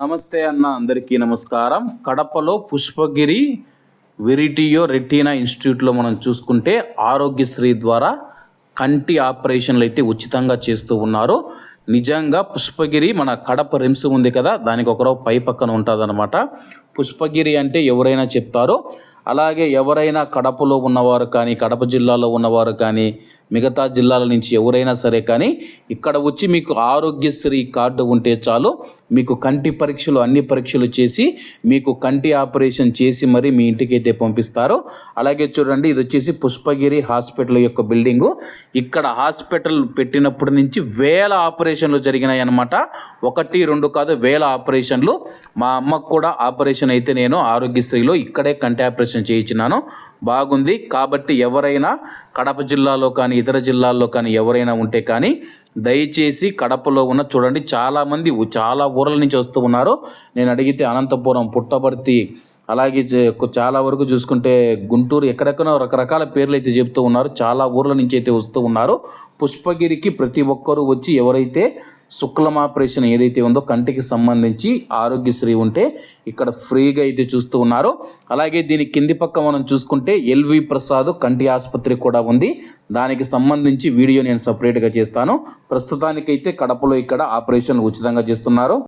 నమస్తే అన్న అందరికీ నమస్కారం. కడపలో పుష్పగిరి వెరిటియో రెటీనా ఇన్స్టిట్యూట్లో మనం చూసుకుంటే ఆరోగ్యశ్రీ ద్వారా కంటి ఆపరేషన్లు అయితే ఉచితంగా చేస్తూ ఉన్నారు. నిజంగా పుష్పగిరి మన కడప రిమ్స్ ఉంది కదా దానికి ఒకరో పై పక్కన ఉంటుందన్నమాట. పుష్పగిరి అంటే ఎవరైనా చెప్తారో అలాగే ఎవరైనా కడపలో ఉన్నవారు కానీ కడప జిల్లాలో ఉన్నవారు కానీ మిగతా జిల్లాల నుంచి ఎవరైనా సరే కానీ ఇక్కడ వచ్చి మీకు ఆరోగ్యశ్రీ కార్డు ఉంటే చాలు. మీకు కంటి పరీక్షలు అన్ని పరీక్షలు చేసి మీకు కంటి ఆపరేషన్ చేసి మరి మీ ఇంటికి అయితే పంపిస్తారు. అలాగే చూడండి ఇది వచ్చేసి పుష్పగిరి హాస్పిటల్ యొక్క బిల్డింగు. ఇక్కడ హాస్పిటల్ పెట్టినప్పటి నుంచి వేల ఆపరేషన్లు జరిగినాయి అన్నమాట ఒకటి రెండు కాదు వేల ఆపరేషన్లు. మా అమ్మకు కూడా ఆపరేషన్ అయితే నేను ఆరోగ్యశ్రీలో ఇక్కడే కంటి ఆపరేషన్ చేయించినాను. బాగుంది. కాబట్టి ఎవరైనా కడప జిల్లాలో కానీ ఇతర జిల్లాల్లో కానీ ఎవరైనా ఉంటే కానీ దయచేసి కడపలో ఉన్న చూడండి చాలామంది చాలా ఊర్ల నుంచి వస్తూ ఉన్నారు. నేను అడిగితే అనంతపురం పుట్టపర్తి అలాగే చాలా వరకు చూసుకుంటే గుంటూరు ఎక్కడెక్కడో రకరకాల పేర్లు అయితే చెప్తూ ఉన్నారు. చాలా ఊర్ల నుంచి అయితే వస్తూ ఉన్నారు. పుష్పగిరికి ప్రతి ఒక్కరూ వచ్చి ఎవరైతే శుక్లం ఆపరేషన్ ఏదైతే ఉందో కంటికి సంబంధించి ఆరోగ్యశ్రీ ఉంటే ఇక్కడ ఫ్రీగా అయితే చూస్తూ ఉన్నారు. అలాగే దీని కింది పక్క మనం చూసుకుంటే ఎల్వి ప్రసాద్ కంటి ఆసుపత్రి కూడా ఉంది. దానికి సంబంధించి వీడియో నేను సపరేట్గా చేస్తాను. ప్రస్తుతానికైతే కడపలో ఇక్కడ ఆపరేషన్ ఉచితంగా చేస్తున్నారు.